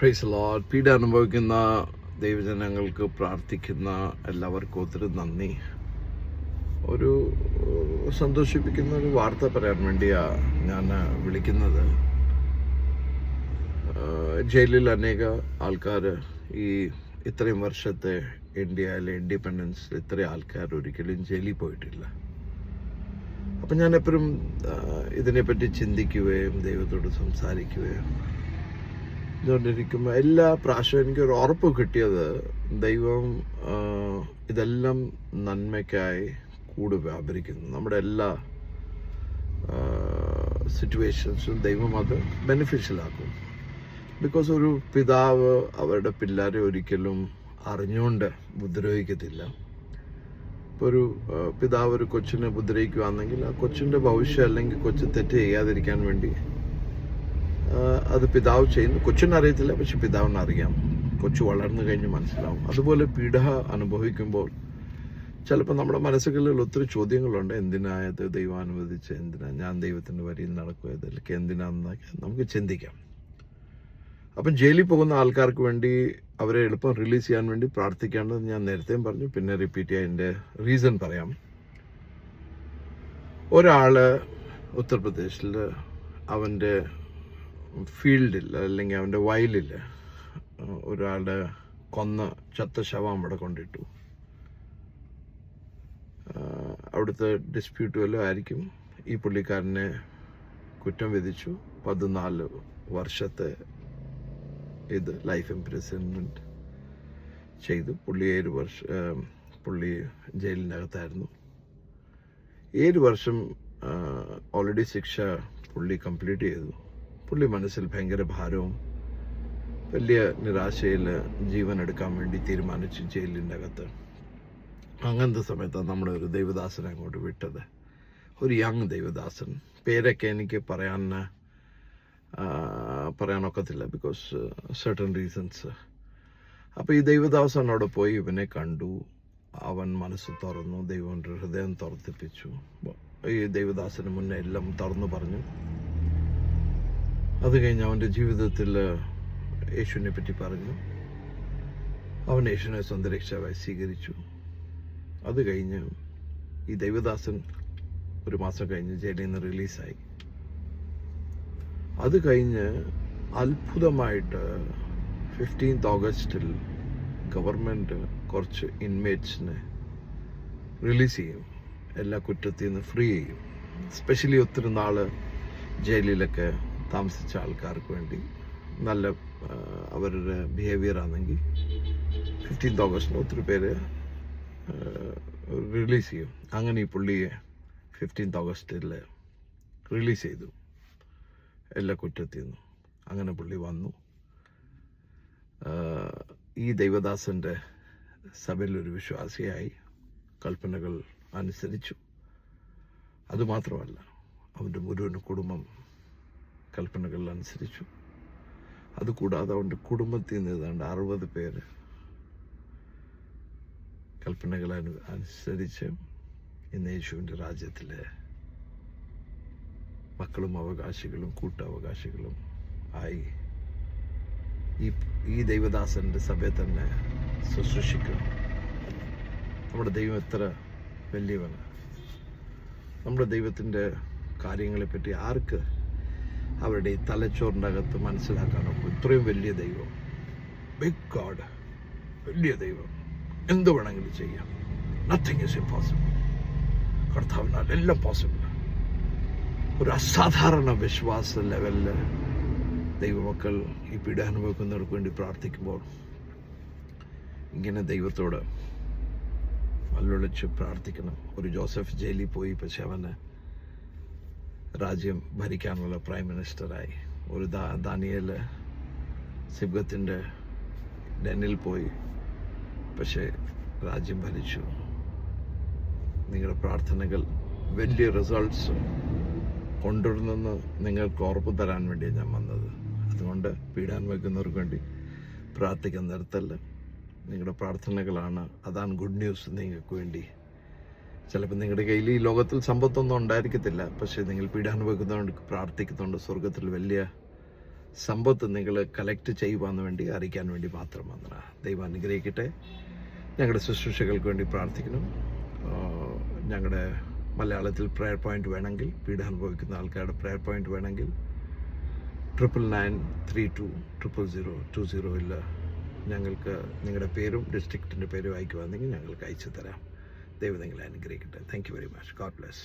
Price load പീഡ അനുഭവിക്കുന്ന ദൈവജനങ്ങൾക്ക് പ്രാർത്ഥിക്കുന്ന എല്ലാവർക്കും ഒത്തിരി നന്ദി. ഒരു സന്തോഷിപ്പിക്കുന്ന ഒരു വാർത്ത പറയാൻ വേണ്ടിയാണ് ഞാൻ വിളിക്കുന്നത്. ജയിലിൽ അനേക ആൾക്കാർ ഈ ഇത്രയും വർഷത്തെ ഇന്ത്യയിലെ ഇൻഡിപെൻഡൻസ് ഇത്രയും ആൾക്കാർ ഒരിക്കലും ജയിലിൽ പോയിട്ടില്ല. അപ്പം ഞാൻ എപ്പോഴും ഇതിനെപ്പറ്റി ചിന്തിക്കുകയും ദൈവത്തോട് സംസാരിക്കുകയും ഇതുകൊണ്ടിരിക്കുമ്പോൾ എല്ലാ പ്രാവശ്യവും എനിക്കൊരു ഉറപ്പ് കിട്ടിയത് ദൈവം ഇതെല്ലാം നന്മയ്ക്കായി കൂട് വ്യാപരിക്കുന്നു. നമ്മുടെ എല്ലാ സിറ്റുവേഷൻസും ദൈവം അത് ബെനിഫിഷ്യൽ ആക്കും. ബിക്കോസ് ഒരു പിതാവ് അവരുടെ പിള്ളേരെ ഒരിക്കലും അറിഞ്ഞുകൊണ്ട് ഉപദ്രവിക്കത്തില്ല. ഇപ്പോൾ ഒരു പിതാവ് ഒരു കൊച്ചിനെ ഉപദ്രവിക്കുകയാണെങ്കിൽ ആ കൊച്ചിന്റെ ഭവിഷ്യം അല്ലെങ്കിൽ കൊച്ചു തെറ്റ് ചെയ്യാതിരിക്കാൻ വേണ്ടി അത് പിതാവ് ചെയ്യുന്നു. കൊച്ചിനെ അറിയത്തില്ല പക്ഷെ പിതാവിന് അറിയാം. കൊച്ചു വളർന്നു കഴിഞ്ഞ് മനസ്സിലാവും. അതുപോലെ പീഡ അനുഭവിക്കുമ്പോൾ ചിലപ്പോൾ നമ്മുടെ മനസ്സുകളിൽ ഒത്തിരി ചോദ്യങ്ങളുണ്ട്. എന്തിനായത് ദൈവം അനുവദിച്ച് എന്തിനാ ഞാൻ ദൈവത്തിന്റെ വരിയിൽ നടക്കുക ഇതിലേക്ക് എന്തിനാന്നൊക്കെ നമുക്ക് ചിന്തിക്കാം. അപ്പം ജയിലിൽ പോകുന്ന ആൾക്കാർക്ക് വേണ്ടി അവരെ എളുപ്പം റിലീസ് ചെയ്യാൻ വേണ്ടി പ്രാർത്ഥിക്കേണ്ടത് ഞാൻ നേരത്തെയും പറഞ്ഞു. പിന്നെ റിപ്പീറ്റ് ചെയ്യാൻ എന്റെ റീസൺ പറയാം. ഒരാൾ ഉത്തർപ്രദേശിൽ അവന്റെ ഫീൽഡിൽ അല്ലെങ്കിൽ അവന്റെ വയലിൽ ഒരാളുടെ കൊന്ന ചത്ത ശവം അവിടെ കൊണ്ടിട്ടു. അവിടുത്തെ ഡിസ്പ്യൂട്ട് വല്ലതും ആയിരിക്കും. ഈ പുള്ളിക്കാരനെ കുറ്റം വിധിച്ചു. പതിനാല് വർഷത്തെ ഇത് ലൈഫ് ഇംപ്രിസൺമെന്റ് ചെയ്തു. പുള്ളി ഏഴ് വർഷം പുള്ളി ജയിലിനകത്തായിരുന്നു. ഏഴ് വർഷം ഓൾറെഡി ശിക്ഷ പുള്ളി കംപ്ലീറ്റ് ചെയ്തു. പുള്ളി മനസ്സിൽ ഭയങ്കര ഭാരവും വലിയ നിരാശയിൽ ജീവൻ എടുക്കാൻ വേണ്ടി തീരുമാനിച്ചു ജയിലിന്റെ അകത്ത്. അങ്ങനത്തെ സമയത്താണ് നമ്മുടെ ഒരു ദൈവദാസനെ അങ്ങോട്ട് വിട്ടത്. ഒരു യങ് ദൈവദാസൻ. പേരൊക്കെ എനിക്ക് പറയാൻ പറയാനൊക്കത്തില്ല ബിക്കോസ് സർട്ടൺ റീസൺസ് അപ്പോൾ ഈ ദൈവദാസൻ അവിടെ പോയി ഇവനെ കണ്ടു. അവൻ മനസ്സ് തുറന്നു ദൈവന്റെ ഹൃദയം തുറത്തിപ്പിച്ചു. ഈ ദൈവദാസന് മുന്നേ എല്ലാം തുറന്നു പറഞ്ഞു. അത് കഴിഞ്ഞ് അവന്റെ ജീവിതത്തിൽ യേശുവിനെ പറ്റി പറഞ്ഞു. അവൻ യേശുവിനെ സ്വന്തം രക്ഷാവായി സ്വീകരിച്ചു. അത് കഴിഞ്ഞ് ഈ ദൈവദാസൻ ഒരു മാസം കഴിഞ്ഞ് ജയിലിൽ നിന്ന് റിലീസായി. അത് കഴിഞ്ഞ് അത്ഭുതമായിട്ട് ഫിഫ്റ്റീൻത്ത് ഓഗസ്റ്റിൽ ഗവൺമെന്റ് കുറച്ച് ഇൻമേറ്റ്സിനെ റിലീസ് ചെയ്യും. എല്ലാ കുറ്റത്തിൽ നിന്ന് ഫ്രീ ചെയ്യും. സ്പെഷ്യലി ഒത്തിരി നാൾ ജയിലിലൊക്കെ താമസിച്ച ആൾക്കാർക്ക് വേണ്ടി നല്ല അവരുടെ ബിഹേവിയർ ആണെങ്കിൽ ഫിഫ്റ്റീൻത് ഓഗസ്റ്റിന് ഒത്തിരി പേര് റിലീസ് ചെയ്യും. അങ്ങനെ ഈ പുള്ളിയെ ഫിഫ്റ്റീൻത് ഓഗസ്റ്റിൽ റിലീസ് ചെയ്തു. എല്ലാ കുറ്റത്തിൽ നിന്നും. അങ്ങനെ പുള്ളി വന്നു. ഈ ദൈവദാസന്റെ സഭയിൽ ഒരു വിശ്വാസിയായി കൽപ്പനകൾ അനുസരിച്ചു. അതുമാത്രമല്ല അവന്റെ മുഴുവൻ കുടുംബം കൽപ്പനകൾ അനുസരിച്ചു അതുകൂടാതെ അവന്റെ കുടുംബത്തിൽ നിന്ന് ഏതാണ്ട് അറുപത് പേര് കൽപ്പനകൾ അനു- അനുസരിച്ച് ഇന്ന് യേശുവിന്റെ രാജ്യത്തിലെ മക്കളും അവകാശികളും കൂട്ടവകാശികളും ആയി ഈ ഈ ദൈവദാസന്റെ സഭയെ തന്നെ ശുശ്രൂഷിക്കണം. നമ്മുടെ ദൈവം എത്ര വലിയവനാണ്. നമ്മുടെ ദൈവത്തിന്റെ കാര്യങ്ങളെപ്പറ്റി ആർക്ക് അവരുടെ ഈ തലച്ചോറിന്റെ അകത്ത് മനസ്സിലാക്കാനൊക്കെ ഇത്രയും വലിയ ദൈവം. ബിഗ് ഗോഡ് വലിയ ദൈവം. എന്ത് വേണമെങ്കിലും ചെയ്യാം. നത്തിങ് ഇസ് ഇമ്പോസിബിൾ കർത്താവിനാൽ എല്ലാം പോസിബിൾ ഒരു അസാധാരണ വിശ്വാസ ലെവലിൽ ദൈവമക്കൾ ഈ പീഡ അനുഭവിക്കുന്നവർക്ക് വേണ്ടി പ്രാർത്ഥിക്കുമ്പോൾ ഇങ്ങനെ ദൈവത്തോട് വല്ലൊളിച്ച് പ്രാർത്ഥിക്കണം. ഒരു ജോസഫ് ജയിലിൽ പോയി പക്ഷെ അവന് രാജ്യം ഭരിക്കാനുള്ള പ്രൈം മിനിസ്റ്ററായി. ഒരു ദാനിയൽ സിബ്ഗത്തിന്റെ ഡെന്നിൽ പോയി. പക്ഷേ രാജ്യം ഭരിച്ചു. നിങ്ങളുടെ പ്രാർത്ഥനകൾ വലിയ റിസൾട്ട്സ് കൊണ്ടുവരുന്നെന്ന് നിങ്ങൾക്ക് ഉറപ്പ് തരാൻ വേണ്ടിയാണ് ഞാൻ വന്നത്. അതുകൊണ്ട് പീഡാൻ വയ്ക്കുന്നവർക്ക് വേണ്ടി പ്രാർത്ഥിക്കാൻ നിർത്തല്ല നിങ്ങളുടെ പ്രാർത്ഥനകളാണ്. അതാണ് ഗുഡ് ന്യൂസ് നിങ്ങൾക്ക് വേണ്ടി ചിലപ്പോൾ നിങ്ങളുടെ കയ്യിൽ ഈ ലോകത്തിൽ സമ്പത്തൊന്നും ഉണ്ടായിരിക്കത്തില്ല. പക്ഷേ നിങ്ങൾ പീഡാനുഭവിക്കുന്നതുകൊണ്ട് പ്രാർത്ഥിക്കുന്നുണ്ട്. സ്വർഗത്തിൽ വലിയ സമ്പത്ത് നിങ്ങൾ കളക്ട് ചെയ്യുവാന്ന് വേണ്ടി അറിയിക്കാൻ വേണ്ടി മാത്രം വന്നതാണ് ദൈവം അനുഗ്രഹിക്കട്ടെ. ഞങ്ങളുടെ ശുശ്രൂഷകൾക്ക് വേണ്ടി പ്രാർത്ഥിക്കണം ഞങ്ങളുടെ മലയാളത്തിൽ പ്രയർ പോയിന്റ് വേണമെങ്കിൽ പീഡാനുഭവിക്കുന്ന ആൾക്കാരുടെ പ്രയർ പോയിന്റ് വേണമെങ്കിൽ triple nine three two triple zero two സീറോയിൽ ഞങ്ങൾക്ക് നിങ്ങളുടെ പേരും ഡിസ്ട്രിക്റ്റിന്റെ പേരും അയക്കുവാണെങ്കിൽ ഞങ്ങൾക്ക് അയച്ചു തരാം. ദൈവം നിങ്ങളെ അനുഗ്രഹിക്കട്ടെ thank you very much God bless